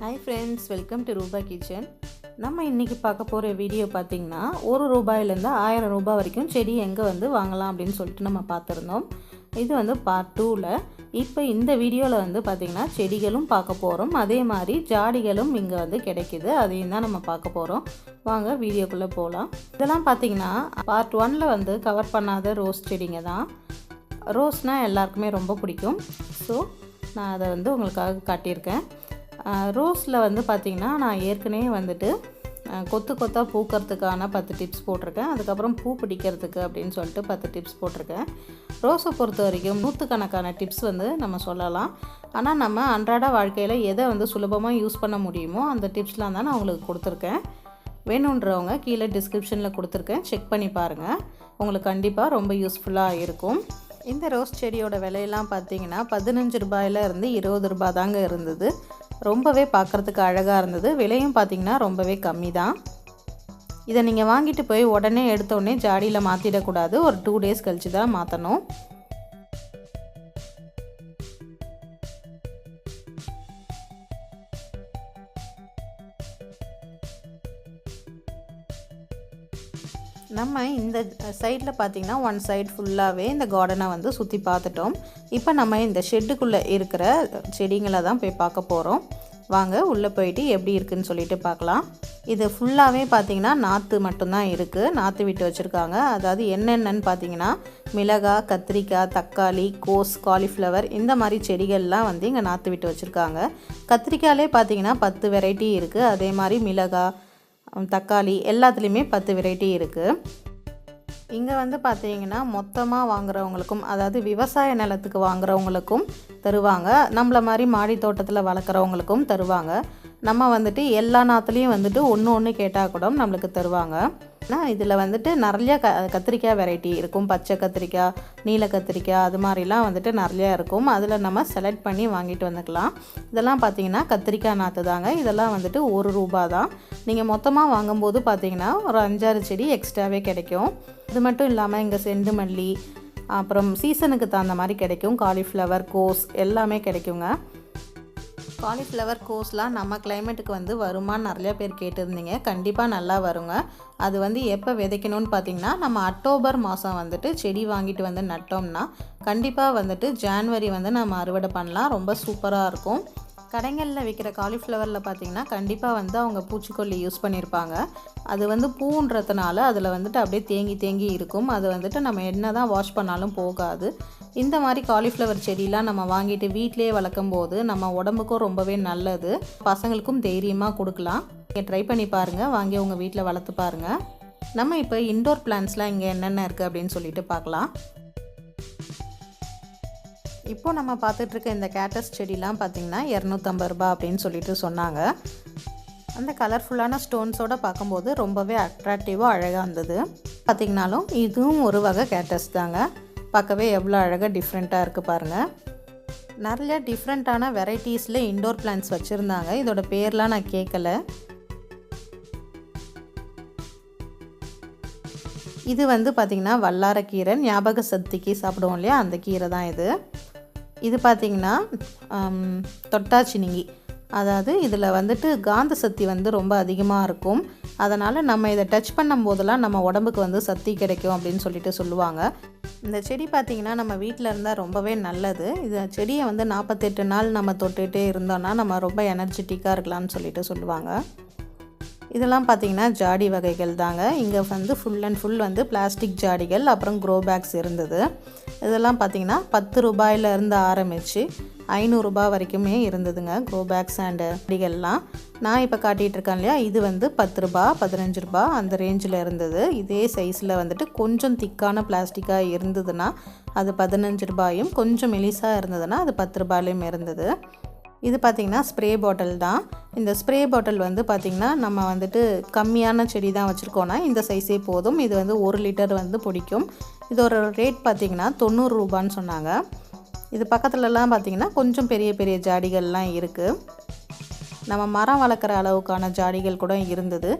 Hi friends welcome to Rupa kitchen நம்ம இன்றைக்கி பார்க்க போகிற வீடியோ பார்த்திங்கன்னா ஒரு ரூபாயிலேருந்து ஆயிரம் ரூபாய் வரைக்கும் செடி எங்கே வந்து வாங்கலாம் அப்படின்னு சொல்லிட்டு நம்ம பார்த்துருந்தோம். இது வந்து பார்ட் டூவில் இப்போ இந்த வீடியோவில் வந்து பார்த்திங்கன்னா செடிகளும் பார்க்க போகிறோம் அதே மாதிரி ஜாடிகளும் இங்கே வந்து கிடைக்கிது. அதையும் தான் நம்ம பார்க்க போகிறோம் வாங்க வீடியோக்குள்ளே போகலாம் இதெல்லாம் பார்த்திங்கன்னா பார்ட் ஒனில் வந்து கவர் பண்ணாத ரோஸ் செடிங்க தான். ரோஸ்னால் எல்லாருக்குமே ரொம்ப பிடிக்கும். ஸோ நான் அதை வந்து உங்களுக்காக காட்டியிருக்கேன். ரோஸில் வந்து பார்த்திங்கன்னா நான் ஏற்கனவே வந்துட்டு கொத்து கொத்தாக பூக்கிறதுக்கான பத்து டிப்ஸ் போட்டிருக்கேன். அதுக்கப்புறம் பூ பிடிக்கிறதுக்கு அப்படின்னு சொல்லிட்டு பத்து டிப்ஸ் போட்டிருக்கேன். ரோஸை பொறுத்த வரைக்கும் நூற்றுக்கணக்கான டிப்ஸ் வந்து நம்ம சொல்லலாம். ஆனால் நம்ம அன்றாட வாழ்க்கையில் எதை வந்து சுலபமாக யூஸ் பண்ண முடியுமோ அந்த டிப்ஸ்லாம் தான் நான் உங்களுக்கு கொடுத்துருக்கேன். வேணுன்றவங்க கீழே டிஸ்கிரிப்ஷனில் கொடுத்துருக்கேன். செக் பண்ணி பாருங்கள் உங்களுக்கு கண்டிப்பாக ரொம்ப யூஸ்ஃபுல்லாக இருக்கும். இந்த ரோஸ் செடியோட விலையெல்லாம் பார்த்தீங்கன்னா பதினஞ்சு ரூபாயில இருந்து இருபது ரூபாய் தாங்க இருந்தது. ரொம்பவே பார்க்குறதுக்கு அழகாக இருந்தது. விலையும் பார்த்தீங்கன்னா ரொம்பவே கம்மி தான் இதை நீங்கள் வாங்கிட்டு போய் உடனே எடுத்த உடனே ஜாடியில் மாற்றிடக்கூடாது ஒரு டூ டேஸ் கழித்து தான் மாற்றணும் நம்ம இந்த சைடில் பார்த்தீங்கன்னா ஒன் சைடு ஃபுல்லாகவே இந்த கார்டனை வந்து சுற்றி பார்த்துட்டோம். இப்போ நம்ம இந்த ஷெட்டுக்குள்ளே இருக்கிற செடிங்களை தான் போய் பார்க்க போகிறோம் வாங்க உள்ளே போயிட்டு எப்படி இருக்குன்னு சொல்லிட்டு பார்க்கலாம். இது ஃபுல்லாகவே பார்த்திங்கன்னா நாற்று மட்டும்தான் இருக்குது நாற்று விட்டு வச்சுருக்காங்க. அதாவது என்னென்னன்னு பார்த்தீங்கன்னா மிளகாய் கத்திரிக்காய் தக்காளி கோஸ் காலிஃப்ளவர் இந்த மாதிரி செடிகள்லாம் வந்து இங்கே நாற்று விட்டு வச்சுருக்காங்க. கத்திரிக்காயிலே பார்த்திங்கன்னா பத்து வெரைட்டி இருக்குது அதே மாதிரி மிளகாய் தக்காளி எல்லாத்துலேயுமே பத்து வெரைட்டி இருக்குது இங்கே வந்து பார்த்தீங்கன்னா மொத்தமாக வாங்குறவங்களுக்கும் அதாவது விவசாய நிலத்துக்கு வாங்குறவங்களுக்கும் தருவாங்க. நம்மள மாதிரி மாடி தோட்டத்தில் வளர்க்குறவங்களுக்கும் தருவாங்க. நம்ம வந்துட்டு எல்லா நாத்துலேயும் வந்துட்டு ஒன்று ஒன்று கேட்டால் கூட நம்மளுக்கு தருவாங்க. ஆனால் இதில் வந்துட்டு நிறைய க கத்திரிக்காய் வெரைட்டி இருக்கும். பச்சை கத்திரிக்காய் நீல கத்திரிக்காய் அது மாதிரிலாம் வந்துட்டு நிறையா இருக்கும். அதில் நம்ம செலக்ட் பண்ணி வாங்கிட்டு வந்துக்கலாம். இதெல்லாம் பார்த்தீங்கன்னா கத்திரிக்காய் நாற்று தாங்க. இதெல்லாம் வந்துட்டு ஒரு ரூபா தான். நீங்கள் மொத்தமாக வாங்கும்போது பார்த்தீங்கன்னா ஒரு அஞ்சாறு செடி எக்ஸ்ட்ராவே கிடைக்கும். இது மட்டும் இல்லாமல் இங்கே செண்டு மல்லி அப்புறம் சீசனுக்கு தகுந்த மாதிரி கிடைக்கும். காலிஃப்ளவர் கோஸ் எல்லாமே கிடைக்குங்க. காலிஃப்ளவர் கோஸ்லாம் நம்ம கிளைமேட்டுக்கு வந்து வருமான்னு நிறையா பேர் கேட்டிருந்தீங்க. கண்டிப்பாக நல்லா வருங்க. அது வந்து எப்போ விதைக்கணும்னு பார்த்தீங்கன்னா நம்ம அக்டோபர் மாதம் வந்துட்டு செடி வாங்கிட்டு வந்து நட்டோம்னா கண்டிப்பாக வந்துட்டு ஜான்வரி வந்து நம்ம அறுவடை பண்ணலாம். ரொம்ப சூப்பராக இருக்கும். கடைங்களில் விற்கிற காலிஃப்ளவரில் பார்த்தீங்கன்னா கண்டிப்பாக வந்து அவங்க பூச்சிக்கொல்லி யூஸ் பண்ணியிருப்பாங்க அது வந்து பூன்றதுனால அதில் வந்துட்டு அப்படியே தேங்கி தேங்கி இருக்கும். அது வந்துட்டு நம்ம என்ன தான் வாஷ் பண்ணாலும் போகாது. இந்த மாதிரி காலிஃப்ளவர் செடியெலாம் நம்ம வாங்கிட்டு வீட்டிலேயே வளர்க்கும் போது நம்ம உடம்புக்கும் ரொம்பவே நல்லது. பசங்களுக்கும் தைரியமாக கொடுக்கலாம். நீங்கள் ட்ரை பண்ணி பாருங்கள் வாங்கி உங்கள் வீட்டில் வளர்த்து பாருங்கள் நம்ம இப்போ இன்டோர் பிளான்ஸ்லாம் இங்கே என்னென்ன இருக்குது அப்படின்னு சொல்லிட்டு பார்க்கலாம் இப்போ நம்ம பார்த்துட்ருக்க இந்த கேட்டஸ் செடிலாம் பார்த்திங்கன்னா இரநூத்தம்பது ரூபா அப்படின்னு சொல்லிட்டு சொன்னாங்க. அந்த கலர்ஃபுல்லான ஸ்டோன்ஸோடு பார்க்கும்போது ரொம்பவே அட்ராக்டிவாக அழகாக இருந்தது. பார்த்திங்கனாலும் இதுவும் ஒரு வகை கேட்டஸ் தாங்க. பார்க்கவே எவ்வளோ அழகாக டிஃப்ரெண்ட்டாக இருக்குது பாருங்கள் நிறைய டிஃப்ரெண்ட்டான வெரைட்டிஸில் இண்டோர் பிளான்ஸ் வச்சுருந்தாங்க. இதோட பேர்லாம் நான் கேட்கல. இது வந்து பார்த்திங்கன்னா வல்லாரக்கீரை ஞாபக சக்திக்கு சாப்பிடுவோம் இல்லையா? அந்த கீரை தான் இது. இது பார்த்திங்கன்னா தொட்டாச்சினிங்கி அதாவது இதில் வந்துட்டு காந்த சக்தி வந்து ரொம்ப அதிகமாக இருக்கும். அதனால் நம்ம இதை டச் பண்ணும் போதெல்லாம் நம்ம உடம்புக்கு வந்து சக்தி கிடைக்கும் அப்படின்னு சொல்லிட்டு சொல்லுவாங்க. இந்த செடி பார்த்திங்கன்னா நம்ம வீட்டில் இருந்தால் ரொம்பவே நல்லது. இந்த செடியை வந்து நாற்பத்தெட்டு நாள் நம்ம தொட்டுகிட்டே இருந்தோன்னா நம்ம ரொம்ப எனர்ஜெட்டிக்காக இருக்கலாம்னு சொல்லிட்டு சொல்லுவாங்க. இதெல்லாம் பார்த்திங்கன்னா ஜாடி வகைகள் தாங்க. இங்கே வந்து ஃபுல் அண்ட் ஃபுல் வந்து பிளாஸ்டிக் ஜாடிகள் அப்புறம் க்ரோ பேக்ஸ் இருந்தது. இதெல்லாம் பார்த்தீங்கன்னா பத்து ரூபாயில இருந்து ஆரம்பித்து ஐநூறுரூபா வரைக்குமே இருந்ததுங்க க்ரோ பேக்ஸ் அண்ட் ஜாடிகள்லாம். நான் இப்போ காட்டிகிட்டு இருக்கேன் இல்லையா? இது வந்து பத்து ரூபா பதினஞ்சு ரூபா அந்த ரேஞ்சில் இருந்தது. இதே சைஸில் வந்துட்டு கொஞ்சம் திக்கான பிளாஸ்டிக்காக இருந்ததுன்னா அது பதினஞ்சு ரூபாயும் கொஞ்சம் மெலிசாக இருந்ததுன்னா அது பத்து ரூபாயிலையும் இருந்தது. இது பார்த்திங்கன்னா ஸ்ப்ரே பாட்டில் தான். இந்த ஸ்ப்ரே பாட்டில் வந்து பார்த்திங்கன்னா நம்ம வந்துட்டு கம்மியான செடி தான் வச்சுருக்கோன்னா இந்த சைஸே போதும். இது வந்து ஒரு லிட்டர் வந்து பிடிக்கும். இதோட ரேட் பார்த்திங்கன்னா தொண்ணூறு ரூபான்னு சொன்னாங்க. இது பக்கத்துலலாம் பார்த்திங்கன்னா கொஞ்சம் பெரிய பெரிய ஜாடிகள்லாம் இருக்குது நம்ம மரம் வளர்க்குற அளவுக்கான ஜாடிகள் கூட இருந்தது.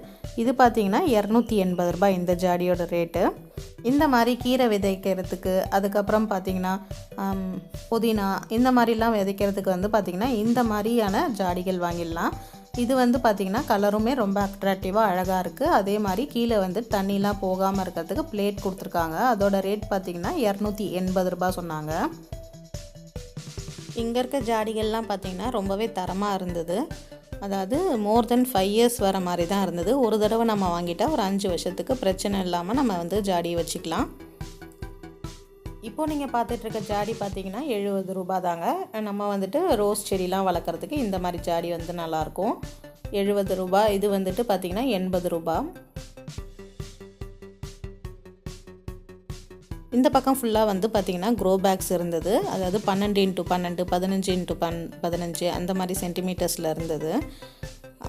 இது பார்த்திங்கன்னா இரநூத்தி எண்பது ரூபாய் இந்த ஜாடியோட ரேட்டு இந்த மாதிரி கீரை விதைக்கிறதுக்கு அதுக்கப்புறம் பார்த்திங்கன்னா புதினா இந்த மாதிரிலாம் விதைக்கிறதுக்கு வந்து பார்த்திங்கன்னா இந்த மாதிரியான ஜாடிகள் வாங்கிடலாம். இது வந்து பார்த்திங்கன்னா கலருமே ரொம்ப அட்ராக்டிவாக அழகாக இருக்குது அதே மாதிரி கீழே வந்து தண்ணிலாம் போகாமல் இருக்கிறதுக்கு பிளேட் கொடுத்துருக்காங்க. அதோட ரேட் பார்த்திங்கன்னா இரநூத்தி எண்பது ரூபாய் சொன்னாங்க. இங்கே இருக்க ஜாடிகள்லாம் பார்த்திங்கன்னா ரொம்பவே தரமாக இருந்தது. அதாவது மோர் தென் ஃபைவ் இயர்ஸ் வர மாதிரி தான் இருந்தது. ஒரு தடவை நம்ம வாங்கிட்டால் ஒரு அஞ்சு வருஷத்துக்கு பிரச்சனை இல்லாமல் நம்ம வந்து ஜாடி வச்சுக்கலாம். இப்போது நீங்கள் பார்த்துட்ருக்க ஜாடி பார்த்தீங்கன்னா எழுபது ரூபா தாங்க. நம்ம வந்துட்டு ரோஸ் செடிலாம் வளர்க்குறதுக்கு இந்த மாதிரி ஜாடி வந்து நல்லாயிருக்கும். எழுபது ரூபா இது வந்துட்டு பார்த்திங்கன்னா எண்பது ரூபா இந்த பக்கம் ஃபுல்லாக வந்து பார்த்திங்கன்னா க்ரோ பேக்ஸ் இருந்தது. அதாவது பன்னெண்டு இன்ட்டு பன்னெண்டு பதினஞ்சு இன்ட்டு பன் பதினஞ்சு அந்த மாதிரி சென்டிமீட்டர்ஸில் இருந்தது.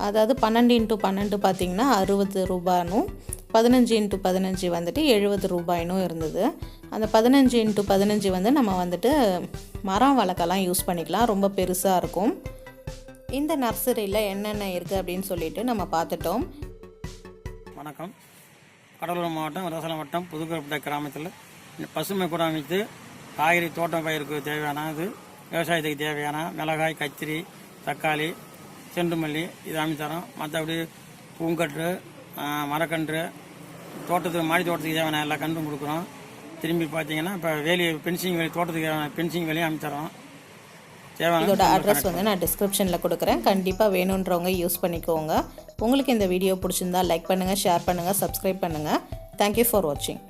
அதாவது பன்னெண்டு இன்ட்டு பன்னெண்டு பார்த்திங்கன்னா அறுபது ரூபானும் பதினஞ்சு இன்ட்டு பதினஞ்சு வந்துட்டு எழுபது ரூபாயினும் இருந்தது. அந்த பதினஞ்சு இன்ட்டு பதினஞ்சு வந்து நம்ம வந்துட்டு மரம் வளர்க்கலாம் யூஸ் பண்ணிக்கலாம். ரொம்ப பெருசாக இருக்கும். இந்த நர்சரியில் என்னென்ன இருக்குது அப்படின்னு சொல்லிட்டு நம்ம பார்த்துட்டோம். வணக்கம். கடலூர் மாவட்டம் விவசாயம் வட்டம் புதுக்கோட்டை கிராமத்தில் பசுமை கூட அமைத்து காய்கறி தோட்டம் பயிருக்கு தேவையான இது விவசாயத்துக்கு தேவையான மிளகாய் கத்திரி தக்காளி செண்டுமல்லி இது அமைத்து தரோம். மற்றபடி பூங்கன்று மரக்கன்று தோட்டத்துக்கு மாடி தோட்டத்துக்கு தேவையான எல்லா கன்றும் கொடுக்குறோம். திரும்பி பார்த்தீங்கன்னா இப்போ வேலி பென்சிங் வேலி தோட்டத்துக்கு தேவையான பென்சிங் வேலையும் தேவையான இதோட அட்ரஸ் வந்து நான் டிஸ்கிரிப்ஷனில் கொடுக்குறேன். கண்டிப்பாக வேணுன்றவங்க யூஸ் பண்ணிக்கோங்க. உங்களுக்கு இந்த வீடியோ பிடிச்சிருந்தா லைக் பண்ணுங்கள் ஷேர் பண்ணுங்கள் சப்ஸ்கிரைப் பண்ணுங்கள் தேங்க்யூ ஃபார் வாட்சிங்